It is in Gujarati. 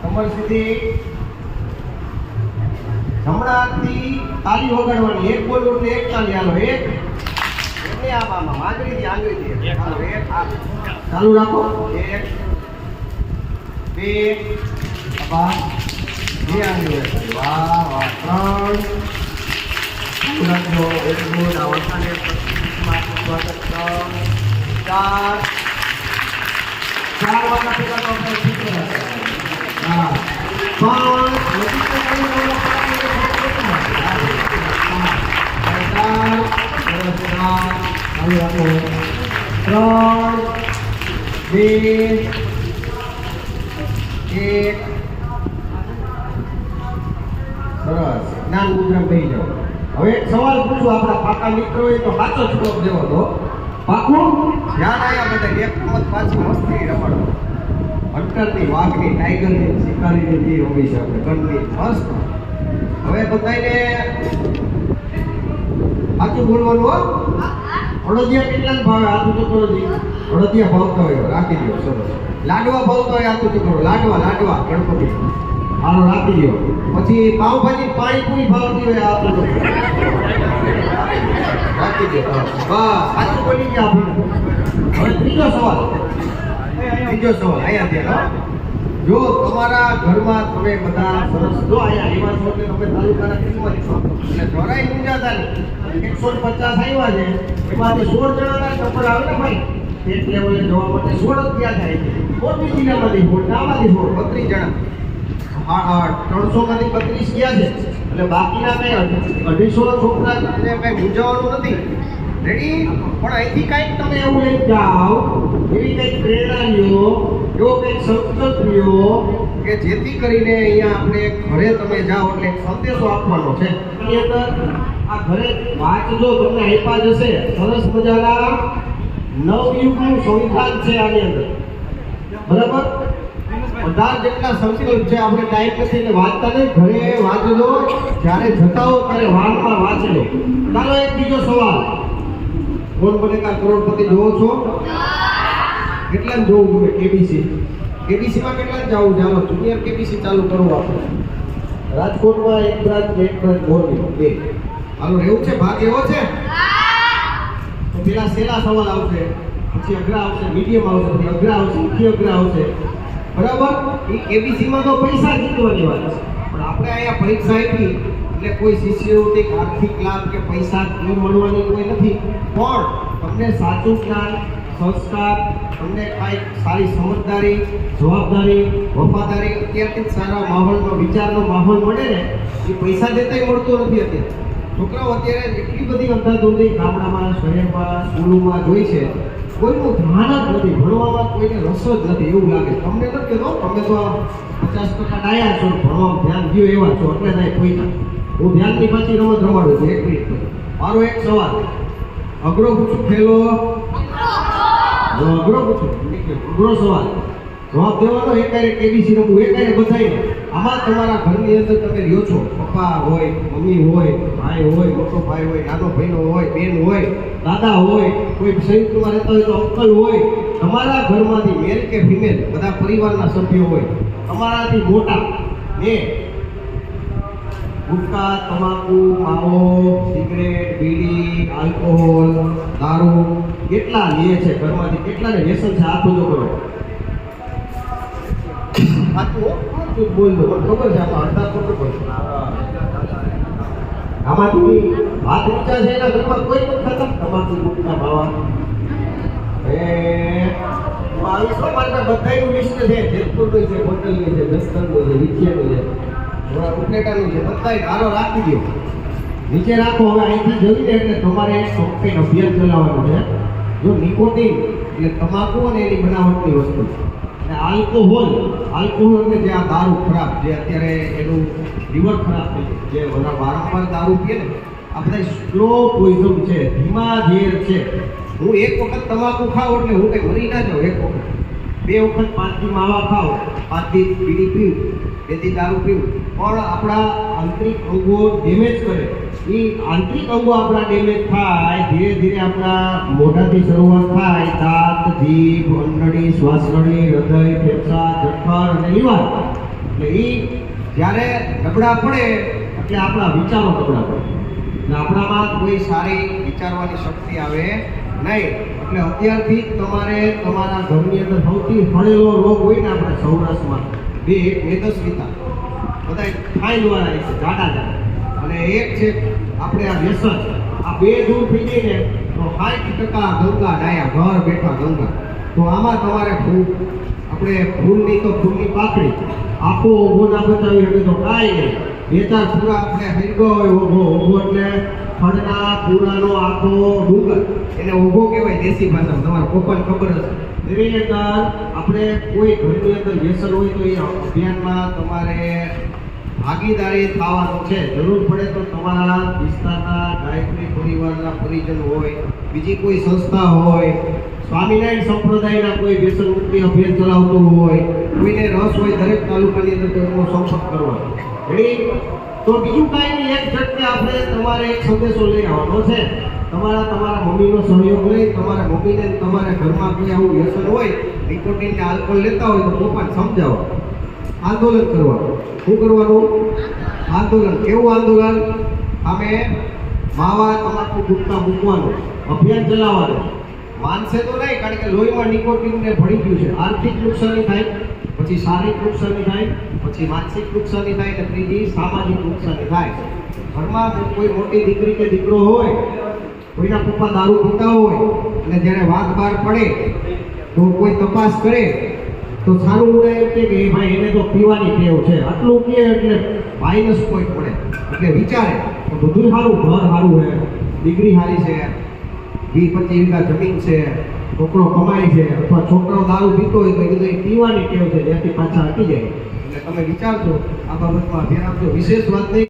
કમર સીધી જમણાથી તાલી વગાડવાની એક બોલ એટલે એક તાલી હાલો એક એટલે આમ આમ આમ આંગળીથી આંગળીથી હાલો એક આ ચાલુ રાખો એક બે બાર બે આંગળી વગાડી. વાહ વાહ ત્રણ ચાલુ રાખજો એક બોલ આ વરસાદે પ્રતિષ્ઠિતમાં આપનું સ્વાગત ત્રણ ચાર ચાર વાગ્યા ત્રણ બે એક સરસ જ્ઞાન મુદ્રા થઈ જાઓ હવે સવાલ પૂછું આપણા પાકા મિત્રો એ તો સાચો જવાબ દેવો તો પાકું ધ્યાન આવ્યા બધા એક વખત પાછી મસ્તી રમાડો. હંટરની વાઘની ટાઈગરની શિકારીની જે હોવી છે આપણે ગણની મસ્ત હવે બધાને સાચું બોલવાનું હો? અડદિયા કેટલા ભાવે? આતું તો હળદિયા ભાવતા હોય રાખી દો સરસ. લાડવા ભાવતા હોય આતું તો લાડવા લાડવા, ગણપતિ. આનો રાખી દો પછી પાઉભાજી પાણીપુરી ભાવતી હોય આતું તો રાખી દો બસ. સાચું બોલી ગયા આપણે. હવે ત્રીજો સવાલ. ત્રીજો સવાલ અહીંયા ધ્યાન જો તમારા ઘરમાં તમે બધા સરસ જો અહીંયા એવા છો એટલે તમે તાલુકાના કિસ્મત છો એટલે જરાય મૂંઝાતા નહીં એકસો પચાસ આવ્યા છે એમાંથી સોળ જણાના નંબર આવે ને ભાઈ એક લેવલે જવા માટે સોળ જ ત્યાં થાય મોટી જિલ્લામાંથી સોળ આમાંથી સોળ બત્રીસ જણા ત્રણસો માંથી બત્રીસ ગયા છે એટલે બાકીના કઈ અઢીસો છોકરા કઈ મૂંઝાવાનું નથી રેડી પણ અહીંથી કાંઈક તમે એવું લઈ જાઓ એવી કંઈક પ્રેરણા લ્યો એવો કંઈક સંકલ્પ લ્યો કે જેથી કરીને અહીંયા આપણે ઘરે તમે જાઓ એટલે સંદેશો આપવાનો છે. આ ઘરે વાંચજો તમને આપ્યા જશે, સરસ મજાના નવયુગનું સંવિધાન છે આની અંદર. બરાબર? અઢાર જેટલા સંકલ્પ છે, આપણે ટાઈમ નથી એટલે વાંચતા નહીં. ઘરે વાંચજો, જ્યારે જતા હો ત્યારે વારમાં વાંચજો. ચાલો એક બીજો સવાલ. કોણ બનેગા કરોડપતિ જોવો છો? કેટલા જોવું ગમે કેબીસી. કેબીસીમાં કેટલા જવું ચાલો જુનિયર કેબીસી ચાલુ કરવું આપણે. રાજકોટમાં એક બ્રાન્ચ એક બ્રાન્ચ મોરબી બે. હાલો એવું છે? ભાગ એવો છે? તો પેલા સેલા સવાલ આવશે પછી અઘરા આવશે મીડિયમ આવશે પછી અઘરા આવશે મુખ્ય અઘરા આવશે. બરાબર? એ કેબીસીમાં તો પૈસા જીતવાની વાત છે. પણ આપણે અહીંયા પરીક્ષા આપી એટલે કોઈ શિષ્યવૃત્તિ આર્થિક લાભ કે પૈસા ન મળવાની કોઈ નથી. પણ તમને સાચું જ્ઞાન સંસ્કાર તમને કાંઈક સારી સમજદારી, જવાબદારી, વફાદારી, અત્યારથી જ સારા માહોલમાં, વિચારનો માહોલ મળે ને, એ પૈસા દેતાય મળતો નથી અત્યારે. છોકરાઓ અત્યારે એટલી બધી અંધાધૂંધી ગામડામાં, શહેરમાં, સ્કૂલોમાં જોઈ છે. કોઈનું ધ્યાન જ નથી, ભણવામાં કોઈને રસ જ નથી, એવું લાગે. તમને નથી કહેતો તમે તો પચાસ ટકા ડાયા છો, ભણવામાં ધ્યાન દો એવા છો. એટલે નહીં કોઈ ના. હું ધ્યાનની પાછી રમત રમાડું છું, એક મિનિટ. મારો એક સવાલ. અઘરો પૂછું ખેલો અઘરો પૂછો અઘરો સવાલ. જવાબ દેવાનો એ કારે કેબીસી એ કારે બધાય આમાં તમારા ઘરની અંદર તમે રહ્યો છો, પપ્પા હોય, મમ્મી હોય, ભાઈ હોય, મોટો ભાઈ હોય, નાનો ભાઈનો હોય, બેન હોય, દાદા હોય, કોઈ સંયુક્તમાં રહેતા હોય તો અંકલ હોય, તમારા ઘરમાંથી મેલ કે ફિમેલ બધા પરિવારના સભ્યો હોય, તમારાથી મોટા ને ગુટકા, તમાકુ, માવો, સિગરેટ, બીડી, આલ્કોહોલ, દારૂ, કેટલા લે છે ઘરમાંથી? કેટલાને વ્યસન છે? આ ઊંચો કરો આમાં ઘરમાં? કોઈ પણ ખાતા? તમાકુ, ગુટકા, માવા. એ આવીસો મારના બધાયનું લિસ્ટ છે. જેતપુરનું છે હોટલની છે. થોડા ઉપલેટાનું છે. બધાય નારો રાખી દો. નીચે રાખો, હવે અહીંથી જોઈને એટલે તમારે ચોક્કસ અભિયાન ચલાવવાનું છે. જો નિકોટિન એટલે તમાકુ અને એની બનાવટની વસ્તુ. અને આલ્કોહોલ આલ્કોહોલ એટલે જે આ દારૂ ખરાબ, જે અત્યારે એનું લીવર ખરાબ થઈ જે બધા વારંવાર દારૂ પીએ ને, આ બધા સ્લો પોઈઝન છે. ધીમા ઝેર છે. હું એક વખત તમાકુ ખાઉં એટલે હું કંઈ મરી ના જાઉં, એક વખત. બે વખત પાંચથી માવા ખાવ પાંચથી બીડી પીવું બેથી દારૂ પીવું પણ આપણા આંતરિક અંગો ડેમેજ કરે. એ આંતરિક અંગો આપણા ડેમેજ થાય, ધીરે ધીરે આપણા મોઢાથી શરૂઆત થાય. દાંત, જીભ અંડળી શ્વાસનળી હૃદય, ફેફસા, જઠર અને લીવર એટલે એ જ્યારે નબળા પડે, એટલે આપણા વિચારો નબળા પડે. એટલે આપણામાં કોઈ સારી વિચારવાની શક્તિ આવે નહીં. એટલે અત્યારથી તમારે તમારા ઘરની અંદર સૌથી હળેલો રોગ હોય ને આપણે સૌરાષ્ટ્રમાં. બે, મેદસ્વીતા. બધા ફાઇલ વાળા છે, જાડા જાડા. અને એક છે, આપણે આ વ્યસન આ બે દૂર થઈ ને, તો સાઠ ટકા ગંગા ડાયા, ઘર બેઠા ગંગા. તો આમાં તમારે ફૂલ આપણે ફૂલની તો ફૂલની પાકડી આખો ઓઘો ના બચાવી શકે તો કાંઈ નહીં ચાર પૂરા આપણે હરગો હોય ઓઘો ઓઘો એટલે ફળના પૂરાનો આખો ડુંગર. એને ઓઘો કહેવાય દેશી ભાષામાં. તમારે કોપન ખબર હશે. એની અંદર આપણે કોઈ ઘરની અંદર વ્યસન હોય તો એ અભિયાનમાં તમારે ભાગીદારી થવાનું છે. જરૂર પડે તો તમારા વિસ્તારના ગાયત્રી પરિવારના પરિજન હોય, બીજી કોઈ સંસ્થા હોય સ્વામિનારાયણ સંપ્રદાયના કોઈ વ્યસન મુક્તિ અભિયાન ચલાવતો હોય, કોઈને રસ હોય દરેક તાલુકાની અંદર તેમનો સંપર્ક કરવાનો રેડી તો બીજું કાંઈ નહીં, એક ઝટકે આપણે તમારે એક સંદેશો લઈ આવવાનો છે. તમારા તમારા મમ્મીનો સહયોગ લઈ, તમારા મમ્મીને તમારે ઘરમાં કોઈ આવું વ્યસન હોય નિકોટિન ને આલ્કોહોલ લેતા હોય તો પપ્પાને સમજાવો. આંદોલન કરવાનું. શું કરવાનું? આંદોલન. કેવું આંદોલન? અમે માવા તમાકુ ગુટકા મૂકવાનું. અભિયાન ચલાવવાનું. માનશે તો નહીં, કારણ કે લોહીમાં નિકોટિનને ભળી ગયું છે. આર્થિક નુકસાની થાય, પછી શારીરિક નુકસાની થાય, પછી માનસિક નુકસાની થાય અને ત્રીજી સામાજિક નુકસાની થાય. ઘરમાં કોઈ મોટી દીકરી કે દીકરો હોય, કોઈના પપ્પા દારૂ પીતા હોય, અને જ્યારે વાત બહાર પડે, તો કોઈ તપાસ કરે, તો સારું ઉડે કે ભાઈ, એને તો પીવાની ટેવ છે. આટલું કહે એટલે માઇનસ પોઈન્ટ પડે એટલે વિચારે, તો બધું સારું, ઘર સારું છે, દીકરી સારી છે. વીસ પચીસ વીઘા જમીન છે છોકરો કમાય છે, અથવા છોકરો દારૂ પીતો હોય તો એ એ પીવાની ટેવ છે, ત્યાંથી પાછા હટી જાય. એટલે તમે વિચારજો, આ બાબતમાં ધ્યાન આપજો વિશેષ વાત નહીં.